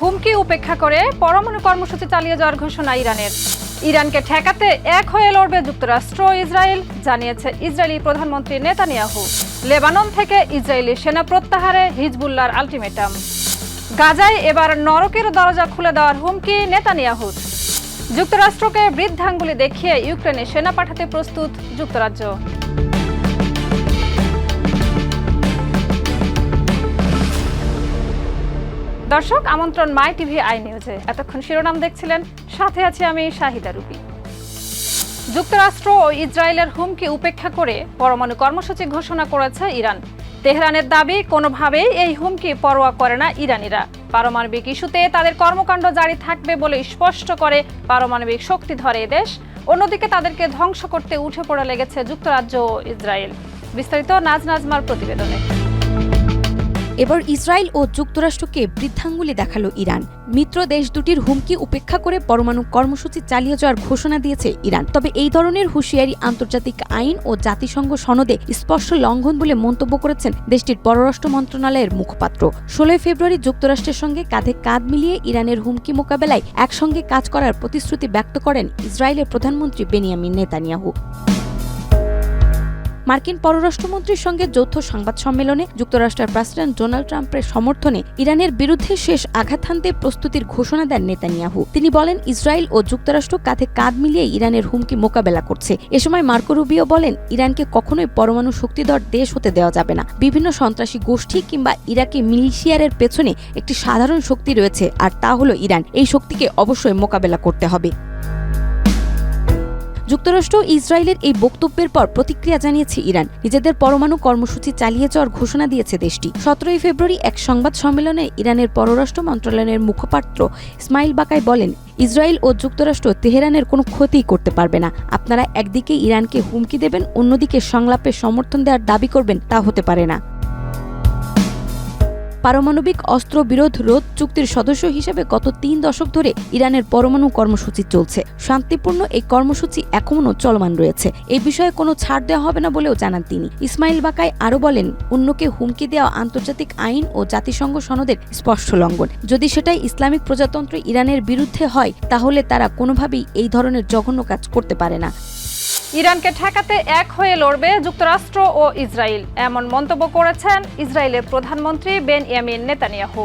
হুমকি উপেক্ষা করে পরমাণু কর্মসূচি চালিয়ে যাওয়ার ঘোষণা ইরানের। ইরানকে ঠেকাতে এক হয়ে লড়বে যুক্তরাষ্ট্র ইসরায়েল, জানিয়েছে ইসরায়েলি প্রধানমন্ত্রী নেতানিয়াহু। লেবানন থেকে ইসরায়েলি সেনা প্রত্যাহারে হিজবুল্লার আলটিমেটাম। গাজায় এবার নরকের দরজা খুলে দেওয়ার হুমকি নেতানিয়াহুর যুক্তরাষ্ট্রকে বৃদ্ধাঙ্গুলি দেখিয়ে ইউক্রেনে সেনা পাঠাতে প্রস্তুত যুক্তরাজ্য। দর্শক, আমন্ত্রণ মাই টিভি আই নিউজে। এতক্ষণ শিরোনাম দেখছিলেন, সাথে আছি আমি শাহিদা রুবি। যুক্তরাষ্ট্র ও ইসরায়েলের হুমকি উপেক্ষা করে পরমাণু কর্মসূচি ঘোষণা করেছে ইরান। তেহরানের দাবি, কোনোভাবেই এই হুমকি পরোয়া করে না ইরানিরা। পারমাণবিক ইস্যুতে তাদের কর্মকাণ্ড জারি থাকবে বলে স্পষ্ট করে পারমাণবিক শক্তি ধরে দেশ। অন্যদিকে তাদেরকে ধ্বংস করতে উঠে পড়ে লেগেছে যুক্তরাজ্য ও ইসরায়েল। বিস্তারিত নাজ নাজমার প্রতিবেদনে। এবার ইসরায়েল ও যুক্তরাষ্ট্রকে বৃদ্ধাঙ্গুলি দেখাল ইরান। মিত্র দেশ দুটির হুমকি উপেক্ষা করে পরমাণু কর্মসূচি চালিয়ে যাওয়ার ঘোষণা দিয়েছে ইরান। তবে এই ধরনের হুঁশিয়ারি আন্তর্জাতিক আইন ও জাতিসংঘ সনদে স্পষ্ট লঙ্ঘন বলে মন্তব্য করেছেন দেশটির পররাষ্ট্র মন্ত্রণালয়ের মুখপাত্র। ষোলোই ফেব্রুয়ারি যুক্তরাষ্ট্রের সঙ্গে কাঁধে কাঁধ মিলিয়ে ইরানের হুমকি মোকাবেলায় একসঙ্গে কাজ করার প্রতিশ্রুতি ব্যক্ত করেন ইসরায়েলের প্রধানমন্ত্রী বেনিয়ামিন নেতানিয়াহু। মার্কিন পররাষ্ট্রমন্ত্রীর সঙ্গে যৌথ সংবাদ সম্মেলনে যুক্তরাষ্ট্রের প্রেসিডেন্ট ডোনাল্ড ট্রাম্পের সমর্থনে ইরানের বিরুদ্ধে শেষ আঘাত হানতে প্রস্তুতির ঘোষণা দেন নেতানিয়াহু। তিনি বলেন, ইসরায়েল ও যুক্তরাষ্ট্র কাঁধে কাঁধ মিলিয়ে ইরানের হুমকি মোকাবেলা করছে। এ সময় মার্কো রুবিও বলেন, ইরানকে কখনোই পরমাণু শক্তিধর দেশ হতে দেওয়া যাবে না। বিভিন্ন সন্ত্রাসী গোষ্ঠী কিংবা ইরাকি মিলিশিয়ারের পেছনে একটি সাধারণ শক্তি রয়েছে, আর তা হলো ইরান। এই শক্তিকে অবশ্যই মোকাবেলা করতে হবে। যুক্তরাষ্ট্র ইসরায়েলের এই বক্তব্যের পর প্রতিক্রিয়া জানিয়েছে ইরান। নিজেদের পরমাণু কর্মসূচি চালিয়ে যাওয়ার ঘোষণা দিয়েছে দেশটি। সতেরোই ফেব্রুয়ারি এক সংবাদ সম্মেলনে ইরানের পররাষ্ট্র মন্ত্রণালয়ের মুখপাত্র ইসমাইল বাকাই বলেন, ইসরায়েল ও যুক্তরাষ্ট্র তেহরানের কোনো ক্ষতিই করতে পারবে না। আপনারা একদিকে ইরানকে হুমকি দেবেন, অন্যদিকে সংলাপে সমর্থন দেওয়ার দাবি করবেন, তা হতে পারে না। পারমাণবিক অস্ত্র বিরোধ রোধ চুক্তির সদস্য হিসেবে গত তিন দশক ধরে ইরানের পরমাণু কর্মসূচি চলছে। শান্তিপূর্ণ এই কর্মসূচি এখনও চলমান রয়েছে। এ বিষয়ে কোনো ছাড় দেওয়া হবে না বলেও জানান তিনি। ইসমাইল বাকাই আরও বলেন, অন্যকে হুমকি দেওয়া আন্তর্জাতিক আইন ও জাতিসংঘ সনদের স্পষ্ট লঙ্ঘন। যদি সেটাই ইসলামিক প্রজাতন্ত্র ইরানের বিরুদ্ধে হয়, তাহলে তারা কোনোভাবেই এই ধরনের জঘন্য কাজ করতে পারে না। ইরানকে ঠেকাতে এক হয়ে লড়বে যুক্তরাষ্ট্র ও ইসরায়েল এমন মন্তব্য করেছেন ইসরায়েলের প্রধানমন্ত্রী বেন ইয়ামিন নেতানিয়াহু।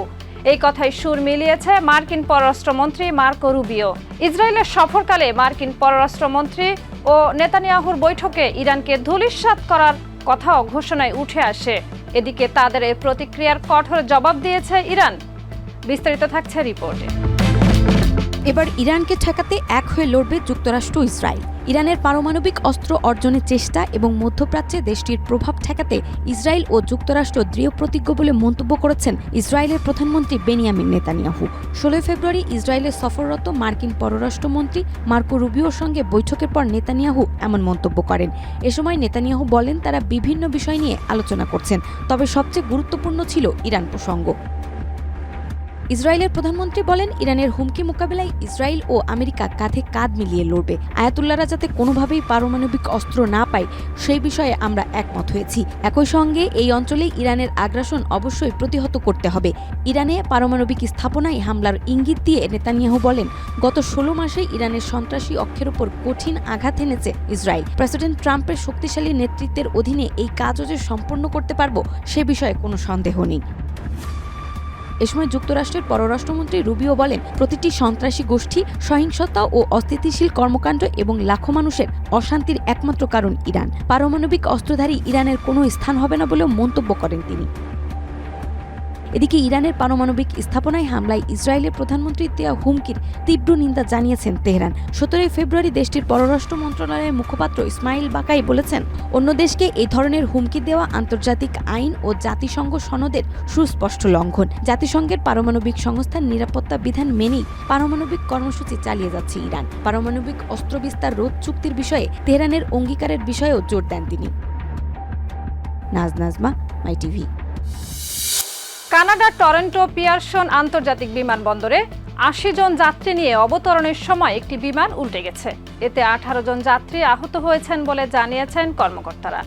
এই কথায় সুর মিলিয়েছে মার্কিন পররাষ্ট্রমন্ত্রী মার্কো রুবিও। ইসরায়েলের সফরকালে মার্কিন পররাষ্ট্রমন্ত্রী ও নেতানিয়াহুর বৈঠকে ইরানকে ধূলিসাৎ করার কথাও ঘোষণায় উঠে আসে। এদিকে তাদের এই প্রতিক্রিয়ার কঠোর জবাব দিয়েছে ইরান। বিস্তারিত থাকছে রিপোর্টে। এবার ইরানকে ঠেকাতে এক হয়ে লড়বে যুক্তরাষ্ট্র ইসরায়েল। ইরানের পারমাণবিক অস্ত্র অর্জনের চেষ্টা এবং মধ্যপ্রাচ্যে দেশটির প্রভাব ঠেকাতে ইসরায়েল ও যুক্তরাষ্ট্র দৃঢ় প্রতিজ্ঞ বলে মন্তব্য করেছেন ইসরায়েলের প্রধানমন্ত্রী বেনিয়ামিন নেতানিয়াহু। ষোলোই ফেব্রুয়ারি ইসরায়েলের সফররত মার্কিন পররাষ্ট্রমন্ত্রী মার্কো রুবিওর সঙ্গে বৈঠকের পর নেতানিয়াহু এমন মন্তব্য করেন। এ সময় নেতানিয়াহু বলেন, তারা বিভিন্ন বিষয় নিয়ে আলোচনা করছেন, তবে সবচেয়ে গুরুত্বপূর্ণ ছিল ইরান প্রসঙ্গ। ইসরায়েলের প্রধানমন্ত্রী বলেন, ইরানের হুমকি মোকাবেলায় ইসরায়েল ও আমেরিকা কাঁধে কাঁধ মিলিয়ে লড়বে। আয়াতুল্লাহরা যাতে কোনোভাবেই পারমাণবিক অস্ত্র না পায়, সেই বিষয়ে আমরা একমত হয়েছি। একই সঙ্গে এই অঞ্চলে ইরানের আগ্রাসন অবশ্যই প্রতিহত করতে হবে। ইরানে পারমাণবিক স্থাপনায় হামলার ইঙ্গিত দিয়ে নেতানিয়াহু বলেন, গত ষোলো মাসে ইরানের সন্ত্রাসী অক্ষের ওপর কঠিন আঘাত এনেছে ইসরায়েল। প্রেসিডেন্ট ট্রাম্পের শক্তিশালী নেতৃত্বের অধীনে এই কাজও যে সম্পন্ন করতে পারব, সে বিষয়ে কোনো সন্দেহ নেই। এ সময় যুক্তরাষ্ট্রের পররাষ্ট্রমন্ত্রী রুবিও বলেন, প্রতিটি সন্ত্রাসী গোষ্ঠী সহিংসতা ও অস্থিতিশীল কর্মকাণ্ড এবং লাখো মানুষের অশান্তির একমাত্র কারণ ইরান। পারমাণবিক অস্ত্রধারী ইরানের কোনো স্থান হবে না বলেও মন্তব্য করেন তিনি। এদিকে ইরানের পারমাণবিক স্থাপনায় হামলায় ইসরায়েলের প্রধানমন্ত্রী দেয়া হুমকির তীব্র নিন্দা জানিয়েছেন তেহরান। সতেরোই ফেব্রুয়ারি দেশটির পররাষ্ট্র মন্ত্রণালয়ের মুখপাত্র ইসমাইল বাকাই বলেছেন, অন্য দেশকে এই ধরনের হুমকি দেওয়া আন্তর্জাতিক আইন ও জাতিসংঘ সনদের সুস্পষ্ট লঙ্ঘন। জাতিসংঘের পারমাণবিক সংস্থার নিরাপত্তা বিধান মেনেই পারমাণবিক কর্মসূচি চালিয়ে যাচ্ছে ইরান। পারমাণবিক অস্ত্র বিস্তার রোধ চুক্তির বিষয়ে তেহরানের অঙ্গীকারের বিষয়েও জোর দেন তিনি। Naz Nazma, my TV. কানাডার টরেন্টো পিয়ারসন আন্তর্জাতিক বিমানবন্দরে আশি জন যাত্রী নিয়ে অবতরণের সময় একটি বিমান উল্টে গেছে। এতে আঠারো জন যাত্রী আহত হয়েছেন বলে জানিয়েছেন কর্মকর্তারা।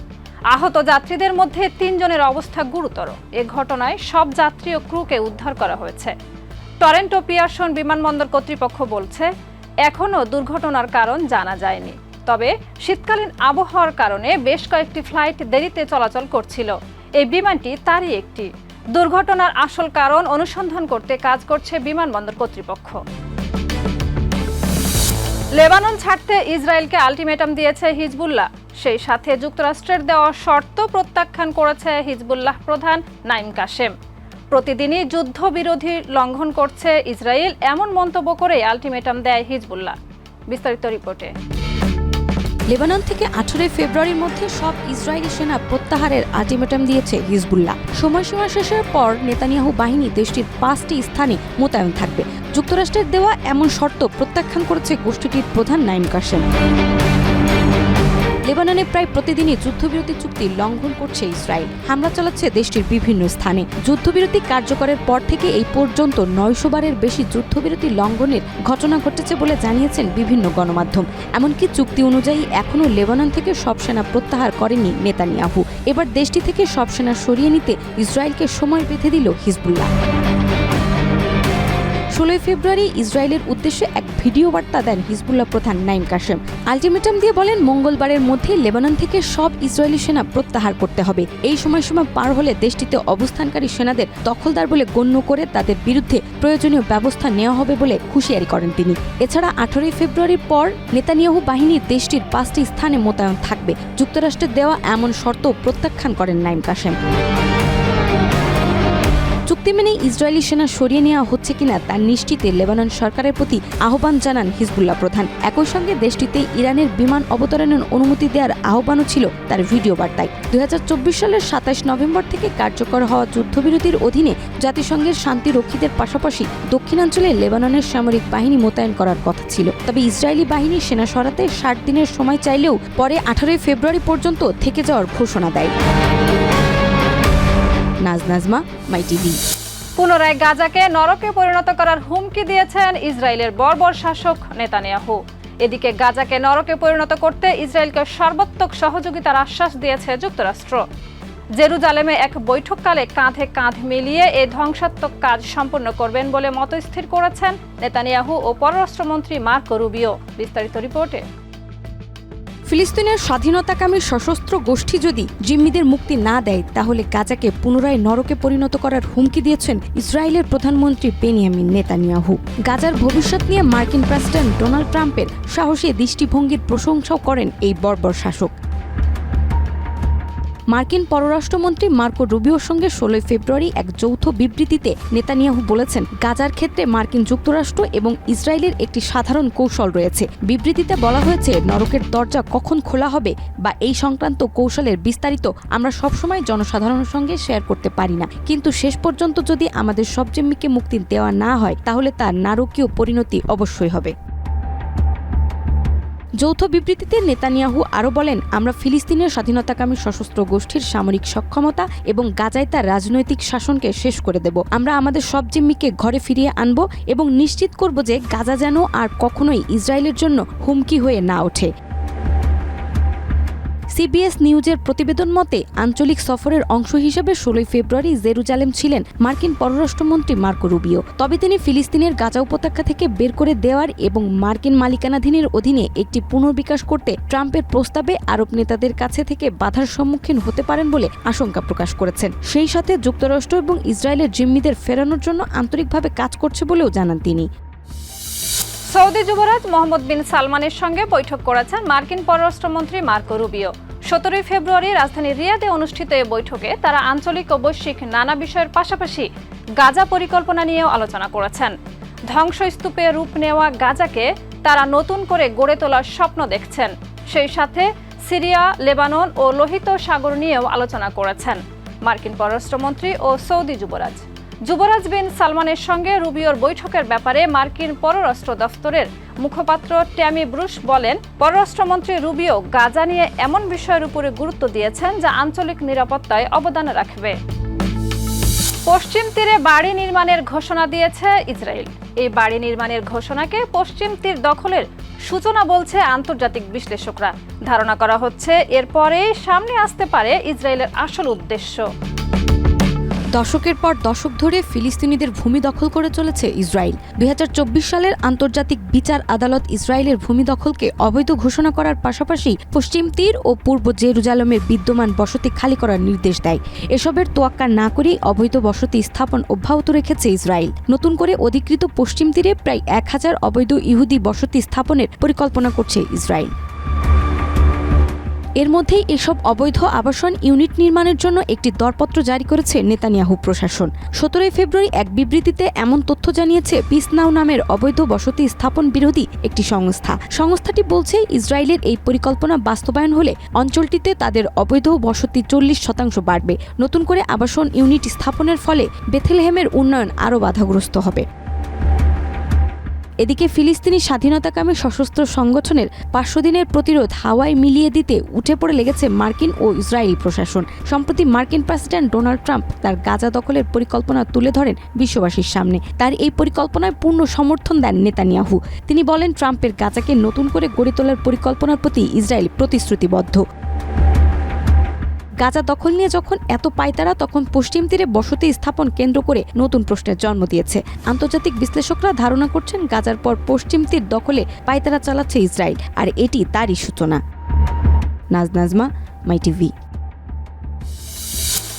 আহত যাত্রীদের মধ্যে তিনজনের অবস্থা গুরুতর। এ ঘটনায় সব যাত্রী ও ক্রুকে উদ্ধার করা হয়েছে। টরেন্টো পিয়ারসন বিমানবন্দর কর্তৃপক্ষ বলছে, এখনও দুর্ঘটনার কারণ জানা যায়নি। তবে শীতকালীন আবহাওয়ার কারণে বেশ কয়েকটি ফ্লাইট দেরিতে চলাচল করছিল। এই বিমানটি তারই একটি। দুর্ঘটনার আসল কারণ অনুসন্ধান করতে কাজ করছে বিমানবন্দর কর্তৃপক্ষ। লেবানন ছাড়তে ইসরায়েলকে আলটিমেটাম দিয়েছে হিজবুল্লাহ। সেই সাথে যুক্তরাষ্ট্রের দেওয়া শর্ত প্রত্যাখ্যান করেছে হিজবুল্লাহ প্রধান নাইম কাশেম। প্রতিদিনই যুদ্ধবিরোধী লঙ্ঘন করছে ইসরায়েল, এমন মন্তব্য করে আলটিমেটাম দেয় হিজবুল্লাহ। বিস্তারিত রিপোর্টে। লেবানন থেকে আঠারোই ফেব্রুয়ারির মধ্যে সব ইসরায়েলি সেনা প্রত্যাহারের আল্টিমেটাম দিয়েছে হিজবুল্লাহ। সময়সীমা শেষের পর নেতানিয়াহু বাহিনী দেশটির পাঁচটি স্থানে মোতায়েন থাকবে। যুক্তরাষ্ট্রের দেওয়া এমন শর্ত প্রত্যাখ্যান করেছে গোষ্ঠীটির প্রধান নাইম কাসেম লেবাননে প্রায় প্রতিদিনই যুদ্ধবিরতি চুক্তি লঙ্ঘন করছে ইসরায়েল। হামলা চালাচ্ছে দেশটির বিভিন্ন স্থানে। যুদ্ধবিরতি কার্যকরের পর থেকে এই পর্যন্ত নয়শো বারের বেশি যুদ্ধবিরতি লঙ্ঘনের ঘটনা ঘটেছে বলে জানিয়েছেন বিভিন্ন গণমাধ্যম। এমনকি চুক্তি অনুযায়ী এখনও লেবানন থেকে সব সেনা প্রত্যাহার করেনি নেতানিয়াহু। এবার দেশটি থেকে সব সেনা সরিয়ে নিতে ইসরায়েলকে সময় বেঁধে দিল হিজবুল্লাহ। ষোলোই ফেব্রুয়ারি ইসরায়েলের উদ্দেশ্যে এক ভিডিও বার্তা দেন হিজবুল্লাহ প্রধান নাইম কাশেম। আলটিমেটাম দিয়ে বলেন, মঙ্গলবারের মধ্যে লেবানন থেকে সব ইসরায়েলি সেনা প্রত্যাহার করতে হবে। এই সময়সীমা পার হলে দেশটিতে অবস্থানকারী সেনাদের দখলদার বলে গণ্য করে তাদের বিরুদ্ধে প্রয়োজনীয় ব্যবস্থা নেওয়া হবে বলে হুঁশিয়ারি করেন তিনি। এছাড়া আঠারোই ফেব্রুয়ারির পর নেতানিয়াহু বাহিনী দেশটির পাঁচটি স্থানে মোতায়েন থাকবে। যুক্তরাষ্ট্রের দেওয়া এমন শর্ত প্রত্যাখ্যান করেন নাইম কাশেম। চুক্তি মেনে ইসরায়েলি সেনা সরিয়ে নেওয়া হচ্ছে কিনা তা নিশ্চিতে লেবানন সরকারের প্রতি আহ্বান জানান হিজবুল্লাহ প্রধান। একই সঙ্গে দেশটিতে ইরানের বিমান অবতরণের অনুমতি দেওয়ার আহ্বানও ছিল তার ভিডিও বার্তায়। দুই হাজার চব্বিশ সালের সাতাশ নভেম্বর থেকে কার্যকর হওয়া যুদ্ধবিরতির অধীনে জাতিসংঘের শান্তিরক্ষীদের পাশাপাশি দক্ষিণাঞ্চলে লেবাননের সামরিক বাহিনী মোতায়েন করার কথা ছিল। তবে ইসরায়েলি বাহিনী সেনা সরাতে ষাট দিনের সময় চাইলেও পরে আঠারোই ফেব্রুয়ারি পর্যন্ত থেকে যাওয়ার ঘোষণা দেয়। Naz Nazma, my TV. পুনরায় গাজাকে নরকে পরিণত করার হুমকি দিয়েছেন ইসরায়েলের বর্বর শাসক নেতানিয়াহু। এদিকে গাজাকে নরকে পরিণত করতে ইসরায়েলকে সর্বাত্মক সহযোগিতার আশ্বাস দিয়েছে যুক্তরাষ্ট্র। জেরুজালেমে এক বৈঠককালে কাঁধে কাঁধ মিলিয়ে এই ধ্বংসাত্মক কাজ সম্পন্ন করবেন বলে মতস্থির করেছেন নেতানিয়াহু ও পররাষ্ট্রমন্ত্রী মার্কো রুবিও। বিস্তারিত রিপোর্টে। ফিলিস্তিনের স্বাধীনতাকামী সশস্ত্র গোষ্ঠী যদি জিম্মিদের মুক্তি না দেয়, তাহলে গাজাকে পুনরায় নরকে পরিণত করার হুমকি দিয়েছেন ইসরায়েলের প্রধানমন্ত্রী বেনিয়ামিন নেতানিয়াহু। গাজার ভবিষ্যৎ নিয়ে মার্কিন প্রেসিডেন্ট ডোনাল্ড ট্রাম্পের সাহসী দৃষ্টিভঙ্গির প্রশংসাও করেন এই বর্বর শাসক। মার্কিন পররাষ্ট্রমন্ত্রী মার্কো রুবিওর সঙ্গে ষোলোই ফেব্রুয়ারি এক যৌথ বিবৃতিতে নেতানিয়াহু বলেছেন, গাজার ক্ষেত্রে মার্কিন যুক্তরাষ্ট্র এবং ইসরায়েলের একটি সাধারণ কৌশল রয়েছে। বিবৃতিতে বলা হয়েছে, নরকের দরজা কখন খোলা হবে বা এই সংক্রান্ত কৌশলের বিস্তারিত আমরা সবসময় জনসাধারণের সঙ্গে শেয়ার করতে পারি না। কিন্তু শেষ পর্যন্ত যদি আমাদের সব মুক্তি দেওয়া না হয়, তাহলে তার নারকীয় পরিণতি অবশ্যই হবে। যৌথ বিবৃতিতে নেতানিয়াহু আরও বলেন, আমরা ফিলিস্তিনের স্বাধীনতাকামী সশস্ত্র গোষ্ঠীর সামরিক সক্ষমতা এবং গাজায় তার রাজনৈতিক শাসনকে শেষ করে দেব। আমরা আমাদের সব জিম্মিকে ঘরে ফিরিয়ে আনব এবং নিশ্চিত করব যে গাজা যেন আর কখনোই ইসরায়েলের জন্য হুমকি হয়ে না ওঠে। সিবিএস নিউজের প্রতিবেদন মতে, আঞ্চলিক সফরের অংশ হিসেবে ষোলোই ফেব্রুয়ারি জেরুজালেম ছিলেন মার্কিন পররাষ্ট্রমন্ত্রী মার্কো রুবিও। তবে তিনি ফিলিস্তিনের গাজা উপত্যকা থেকে বের করে দেওয়ার এবং মার্কিন মালিকানাধীনের অধীনে একটি পুনর্বিকাশ করতে ট্রাম্পের প্রস্তাবে আরব নেতাদের কাছে থেকে বাধার সম্মুখীন হতে পারেন বলে আশঙ্কা প্রকাশ করেছেন। সেই সাথে যুক্তরাষ্ট্র এবং ইসরায়েলের জিম্মিদের ফেরানোর জন্য আন্তরিকভাবে কাজ করছে বলেও জানান তিনি। সৌদি যুবরাজ মোহাম্মদ বিন সালমানের সঙ্গে বৈঠক করেছেন মার্কিন পররাষ্ট্রমন্ত্রী মার্কো রুবিও। সতেরোই ফেব্রুয়ারি রাজধানী রিয়াদে অনুষ্ঠিত এই বৈঠকে তারা আঞ্চলিক ও বৈশ্বিক নানা বিষয়ের পাশাপাশি গাজা পরিকল্পনা নিয়েও আলোচনা করেছেন। ধ্বংসস্তূপে রূপ নেওয়া গাজাকে তারা নতুন করে গড়ে তোলার স্বপ্ন দেখছেন। সেই সাথে সিরিয়া, লেবানন ও লোহিত সাগর নিয়েও আলোচনা করেছেন। মার্কিন পররাষ্ট্রমন্ত্রী ও সৌদি যুবরাজ। যুবরাজ বিন সালমানের সঙ্গে রুবিওর বৈঠকের ব্যাপারে মার্কিন পররাষ্ট্র দফতরের মুখপাত্র ট্যামি ব্রুশ বলেন, পররাষ্ট্রমন্ত্রী রুবিও গাজা নিয়ে এমন বিষয়ের উপরে গুরুত্ব দিয়েছেন যা আঞ্চলিক নিরাপত্তায় অবদান রাখবে। পশ্চিম তীরে বাড়ি নির্মাণের ঘোষণা দিয়েছে ইসরায়েল। এই বাড়ি নির্মাণের ঘোষণাকে পশ্চিম তীর দখলের সূচনা বলছে আন্তর্জাতিক বিশ্লেষকরা। ধারণা করা হচ্ছে এরপরেই সামনে আসতে পারে ইসরায়েলের আসল উদ্দেশ্য। দশকের পর দশক ধরে ফিলিস্তিনিদের ভূমি দখল করে চলেছে ইসরায়েল। দুই হাজার চব্বিশ সালের আন্তর্জাতিক বিচার আদালত ইসরায়েলের ভূমি দখলকে অবৈধ ঘোষণা করার পাশাপাশি পশ্চিম তীর ও পূর্ব জেরুজালেমের বিদ্যমান বসতি খালি করার নির্দেশ দেয়। এসবের তোয়াক্কা না করেই অবৈধ বসতি স্থাপন অব্যাহত রেখেছে ইসরায়েল। নতুন করে অধিকৃত পশ্চিম তীরে প্রায় এক হাজার অবৈধ ইহুদি বসতি স্থাপনের পরিকল্পনা করছে ইসরায়েল। এর মধ্যেই এসব অবৈধ আবাসন ইউনিট নির্মাণের জন্য একটি দরপত্র জারি করেছে নেতানিয়াহু প্রশাসন। সতেরোই ফেব্রুয়ারি এক বিবৃতিতে এমন তথ্য জানিয়েছে পিস নাও নামের অবৈধ বসতি স্থাপন বিরোধী একটি সংস্থা। সংস্থাটি বলছে, ইসরায়েলের এই পরিকল্পনা বাস্তবায়ন হলে অঞ্চলটিতে তাদের অবৈধ বসতি চল্লিশ শতাংশ বাড়বে। নতুন করে আবাসন ইউনিট স্থাপনের ফলে বেথেলহেমের উন্নয়ন আরও বাধাগ্রস্ত হবে। এদিকে ফিলিস্তিনি স্বাধীনতাকামী সশস্ত্র সংগঠনের পাঁচশো দিনের প্রতিরোধ হাওয়ায় মিলিয়ে দিতে উঠে পড়ে লেগেছে মার্কিন ও ইসরায়েলি প্রশাসন। সম্প্রতি মার্কিন প্রেসিডেন্ট ডোনাল্ড ট্রাম্প তার গাজা দখলের পরিকল্পনা তুলে ধরেন বিশ্ববাসীর সামনে। তার এই পরিকল্পনায় পূর্ণ সমর্থন দেন নেতানিয়াহু। তিনি বলেন, ট্রাম্পের গাজাকে নতুন করে গড়ে তোলার পরিকল্পনার প্রতি ইসরায়েল প্রতিশ্রুতিবদ্ধ। গাজা দখল নিয়ে যখন এত পায়তারা তখন পশ্চিম তীরে বসতি স্থাপন কেন্দ্র করে নতুন প্রশ্নের জন্ম দিয়েছে। আন্তর্জাতিক বিশ্লেষকরা ধারণা করছেন, গাজার পর পশ্চিম তীর দখলে পায়তারা চালাচ্ছে ইসরায়েল, আর এটি তারই সূচনা। Naz Nazma, my TV.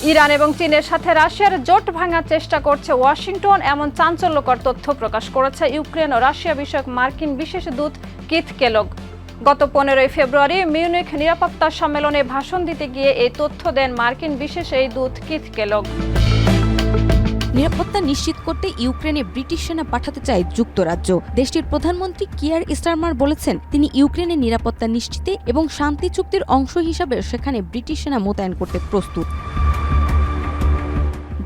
Iran এবং চীনের সাথে রাশিয়ার জোট ভাঙার চেষ্টা করছে ওয়াশিংটন, এমন চাঞ্চল্যকর তথ্য প্রকাশ করেছে ইউক্রেন ও রাশিয়া বিষয়ক মার্কিন বিশেষ দূত কিথ কেলগ। গত পনেরোই ফেব্রুয়ারি মিউনিক নিরাপত্তা সম্মেলনে ভাষণ দিতে গিয়ে এই তথ্য দেন মার্কিন বিশেষ এই দূত কিথ কেলগ। নিরাপত্তা নিশ্চিত করতে ইউক্রেনে ব্রিটিশ সেনা পাঠাতে চায় যুক্তরাজ্য। দেশটির প্রধানমন্ত্রী কিয়ার স্টারমার বলেছেন, তিনি ইউক্রেনের নিরাপত্তা নিশ্চিতে এবং শান্তি চুক্তির অংশ হিসাবে সেখানে ব্রিটিশ সেনা মোতায়েন করতে প্রস্তুত।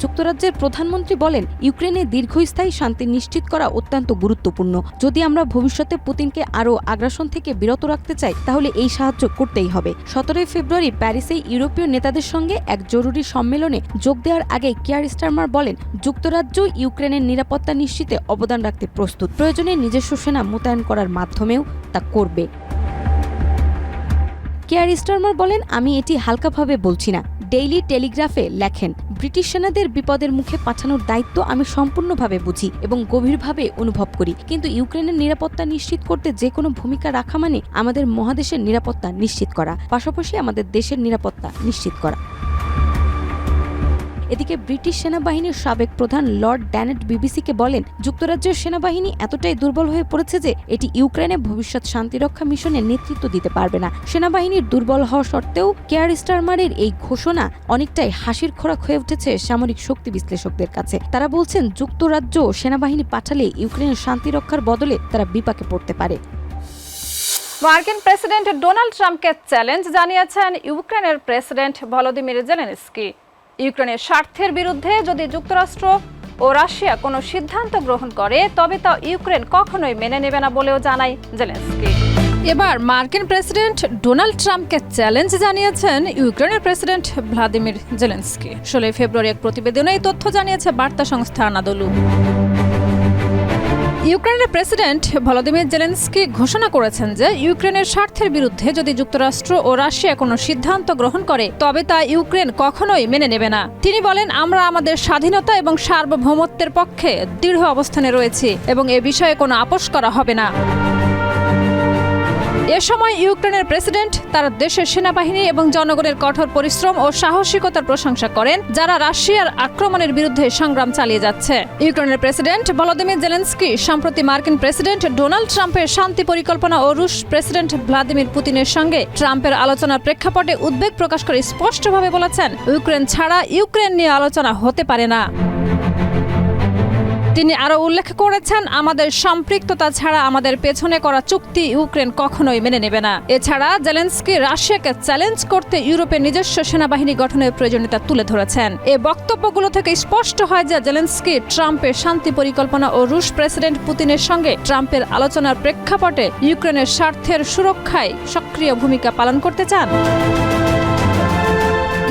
যুক্তরাজ্যের প্রধানমন্ত্রী বলেন, ইউক্রেনে দীর্ঘস্থায়ী শান্তি নিশ্চিত করা অত্যন্ত গুরুত্বপূর্ণ। যদি আমরা ভবিষ্যতে পুতিনকে আরও আগ্রাসন থেকে বিরত রাখতে চাই, তাহলে এই সাহায্য করতেই হবে। সতেরোই ফেব্রুয়ারি প্যারিসে ইউরোপীয় নেতাদের সঙ্গে এক জরুরি সম্মেলনে যোগ দেওয়ার আগে কিয়ার স্টারমার বলেন, যুক্তরাজ্য ইউক্রেনের নিরাপত্তা নিশ্চিতে অবদান রাখতে প্রস্তুত। প্রয়োজনে নিজস্ব সেনা মোতায়েন করার মাধ্যমেও তা করবে। কেয়ার স্টারমার বলেন, আমি এটি হালকাভাবে বলছি না। ডেইলি টেলিগ্রাফে লেখেন ব্রিটিশ সেনাদের বিপদের মুখে পাঠানোর দায়িত্ব আমি সম্পূর্ণভাবে বুঝি এবং গভীরভাবে অনুভব করি। কিন্তু ইউক্রেনের নিরাপত্তা নিশ্চিত করতে যে কোনো ভূমিকা রাখা মানে আমাদের মহাদেশের নিরাপত্তা নিশ্চিত করা, পাশাপাশি আমাদের দেশের নিরাপত্তা নিশ্চিত করা। এদিকে ব্রিটিশ সেনাবাহিনীর সাবেক প্রধান লর্ড ড্যানেট বিবিসিকে বলেন, যুক্তরাজ্যের সেনাবাহিনী এতটাই দুর্বল হয়ে পড়েছে যে এটি ইউক্রেনে ভবিষ্যৎ শান্তিরক্ষা মিশনে নেতৃত্ব দিতে পারবে না। সেনাবাহিনীর দুর্বল হওয়া সত্ত্বেও কেয়ার স্টারমারের এই ঘোষণা অনেকটাই হাসির খোরাক হয়ে উঠেছে সামরিক শক্তি বিশ্লেষকদের কাছে। তারা বলছেন, যুক্তরাজ্য সেনাবাহিনী পাঠালে ইউক্রেনের শান্তিরক্ষার বদলে তারা বিপাকে পড়তে পারে। মার্কিন প্রেসিডেন্ট ডোনাল্ড ট্রাম্পকে চ্যালেঞ্জ জানিয়েছেন ইউক্রেনের প্রেসিডেন্ট ভলোদিমির জেলেনস্কি। ইউক্রেনের স্বার্থের বিরুদ্ধে যদি যুক্তরাষ্ট্র ও রাশিয়া কোনো সিদ্ধান্ত গ্রহণ করে, তবে তা ইউক্রেন কখনোই মেনে নেবে না বলেও জানায় জেলেন্সকি। এবার মার্কিন প্রেসিডেন্ট ডোনাল্ড ট্রাম্পকে চ্যালেঞ্জ জানিয়েছেন ইউক্রেনের প্রেসিডেন্ট ভ্লাদিমির জেলেন্সকি। ষোলোই ফেব্রুয়ারি এক প্রতিবেদনে এই তথ্য জানিয়েছে বার্তা সংস্থা আনাদলু। ইউক্রেনের প্রেসিডেন্ট ভলোদিমির জেলেন্সকি ঘোষণা করেছেন যে ইউক্রেনের স্বার্থের বিরুদ্ধে যদি যুক্তরাষ্ট্র ও রাশিয়া কোনো সিদ্ধান্ত গ্রহণ করে, তবে তা ইউক্রেন কখনোই মেনে নেবে না। তিনি বলেন, আমরা আমাদের স্বাধীনতা এবং সার্বভৌমত্বের পক্ষে দৃঢ় অবস্থানে রয়েছি এবং এ বিষয়ে কোনো আপোষ করা হবে না। এ সময় ইউক্রেনের প্রেসিডেন্ট, তার দেশের সেনাবাহিনী এবং জনগণের কঠোর পরিশ্রম ও সাহসিকতার প্রশংসা করেন, যারা রাশিয়ার আক্রমণের বিরুদ্ধে সংগ্রাম চালিয়ে যাচ্ছে। ইউক্রেনের প্রেসিডেন্ট ভলোদিমির জেলেন্সকি, সম্প্রতি মার্কিন প্রেসিডেন্ট ডোনাল্ড ট্রাম্পের শান্তি পরিকল্পনা ও রুশ প্রেসিডেন্ট ভ্লাদিমির পুতিনের সঙ্গে ট্রাম্পের আলোচনার প্রেক্ষাপটে উদ্বেগ প্রকাশ করে স্পষ্টভাবে বলেছেন, ইউক্রেন ছাড়া ইউক্রেন নিয়ে আলোচনা হতে পারে না। তিনি আরও উল্লেখ করেছেন, আমাদের সম্পৃক্ততা ছাড়া আমাদের পেছনে করা চুক্তি ইউক্রেন কখনোই মেনে নেবে না। এছাড়া জেলেন্সকি রাশিয়াকে চ্যালেঞ্জ করতে ইউরোপের নিজস্ব সেনাবাহিনী গঠনের প্রয়োজনীয়তা তুলে ধরেছেন। এ বক্তব্যগুলো থেকে স্পষ্ট হয় যে জেলেন্সকি ট্রাম্পের শান্তি পরিকল্পনা ও রুশ প্রেসিডেন্ট পুতিনের সঙ্গে ট্রাম্পের আলোচনার প্রেক্ষাপটে ইউক্রেনের স্বার্থের সুরক্ষায় সক্রিয় ভূমিকা পালন করতে চান।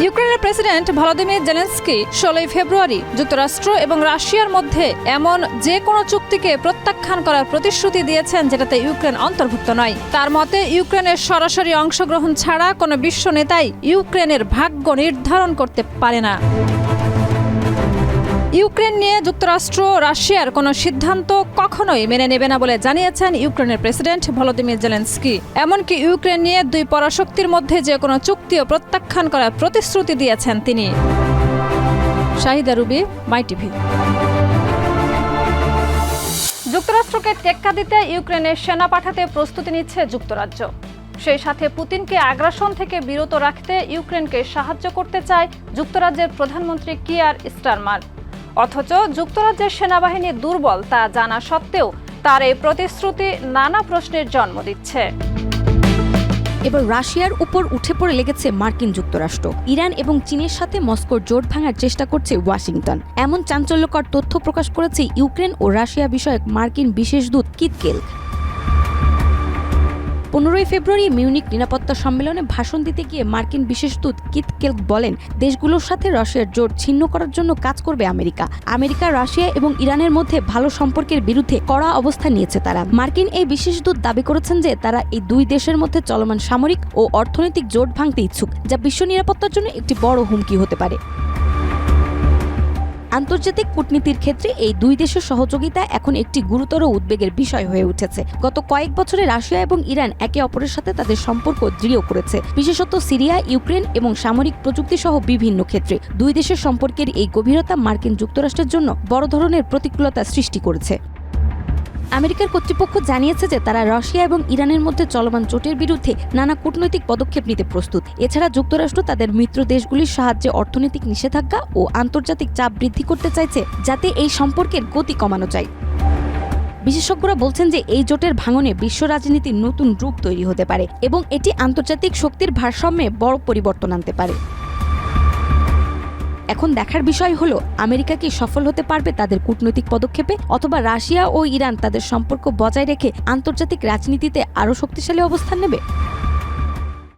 ইউক্রেনের প্রেসিডেন্ট ভলোদিমির জেলেন্সকি ষোলোই ফেব্রুয়ারি যুক্তরাষ্ট্র এবং রাশিয়ার মধ্যে এমন যে কোনো চুক্তিকে প্রত্যাখ্যান করার প্রতিশ্রুতি দিয়েছেন যেটাতে ইউক্রেন অন্তর্ভুক্ত নয়। তার মতে, ইউক্রেনের সরাসরি অংশগ্রহণ ছাড়া কোনো বিশ্ব নেতাই ইউক্রেনের ভাগ্য নির্ধারণ করতে পারে না। ইউক্রেন নিয়ে যুক্তরাষ্ট্র, রাশিয়ার কোনো সিদ্ধান্ত কখনোই মেনে নেবে না বলে জানিয়েছেন ইউক্রেনের প্রেসিডেন্ট ভলোদিমির জেলেন্সকি। এমনকি ইউক্রেন নিয়ে দুই পরাশক্তির মধ্যে যে কোনো চুক্তিও প্রত্যাখ্যান করার প্রতিশ্রুতি দিয়েছেন তিনি। Shahida Ruby, my TV. যুক্তরাষ্ট্রকে টেক্কা দিতে ইউক্রেনের সেনা পাঠাতে প্রস্তুতি নিচ্ছে যুক্তরাজ্য। সেই সাথে পুতিনকে আগ্রাসন থেকে বিরত রাখতে ইউক্রেনকে সাহায্য করতে চায় যুক্তরাজ্যের প্রধানমন্ত্রী কিয়ার স্টারমার। অথচ যুক্তরাজ্যের সেনাবাহিনী দুর্বল তা জানা সত্ত্বেও তার এই প্রতিশ্রুতি নানা প্রশ্নের জন্ম দিচ্ছে। এবার রাশিয়ার উপর উঠে পড়ে লেগেছে মার্কিন যুক্তরাষ্ট্র। ইরান এবং চীনের সাথে মস্কোর জোট ভাঙার চেষ্টা করছে ওয়াশিংটন। এমন চাঞ্চল্যকর তথ্য প্রকাশ করেছে ইউক্রেন ও রাশিয়া বিষয়ক মার্কিন বিশেষ দূত কিত কেলক পনেরোই ফেব্রুয়ারি মিউনিক নিরাপত্তা সম্মেলনে ভাষণ দিতে গিয়ে মার্কিন বিশেষ দূত কিত কেলক বলেন, দেশগুলোর সাথে রাশিয়ার জোট ছিন্ন করার জন্য কাজ করবে আমেরিকা। আমেরিকা, রাশিয়া এবং ইরানের মধ্যে ভালো সম্পর্কের বিরুদ্ধে কড়া অবস্থান নিয়েছে তারা। মার্কিন এই বিশেষ দূত দাবি করেছেন যে তারা এই দুই দেশের মধ্যে চলমান সামরিক ও অর্থনৈতিক জোট ভাঙতে ইচ্ছুক, যা বিশ্ব নিরাপত্তার জন্য একটি বড় হুমকি হতে পারে। আন্তর্জাতিক কূটনীতির ক্ষেত্রে এই দুই দেশের সহযোগিতা এখন একটি গুরুতর উদ্বেগের বিষয় হয়ে উঠেছে। গত কয়েক বছরে রাশিয়া এবং ইরান একে অপরের সাথে তাদের সম্পর্ক দৃঢ় করেছে। বিশেষত সিরিয়া, ইউক্রেন এবং সামরিক প্রযুক্তি সহ বিভিন্ন ক্ষেত্রে। দুই দেশের সম্পর্কের এই গভীরতা মার্কিন যুক্তরাষ্ট্রের জন্য বড় ধরনের প্রতিকূলতা সৃষ্টি করেছে। আমেরিকার কর্তৃপক্ষ জানিয়েছে যে তারা রাশিয়া এবং ইরানের মধ্যে চলমান জোটের বিরুদ্ধে নানা কূটনৈতিক পদক্ষেপ নিতে প্রস্তুত। এছাড়া যুক্তরাষ্ট্র তাদের মিত্র দেশগুলির সাহায্যে অর্থনৈতিক নিষেধাজ্ঞা ও আন্তর্জাতিক চাপ বৃদ্ধি করতে চাইছে, যাতে এই সম্পর্কের গতি কমানো যায়। বিশেষজ্ঞরা বলছেন যে এই জোটের ভাঙনে বিশ্ব রাজনীতির নতুন রূপ তৈরি হতে পারে এবং এটি আন্তর্জাতিক শক্তির ভারসাম্যে বড় পরিবর্তন আনতে পারে। এখন দেখার বিষয় হলো, আমেরিকা কি সফল হতে পারবে তাদের কূটনৈতিক পদক্ষেপে? অথবা রাশিয়া ও ইরান তাদের সম্পর্ক বজায় রেখে আন্তর্জাতিক রাজনীতিতে আরও শক্তিশালী অবস্থান নেবে?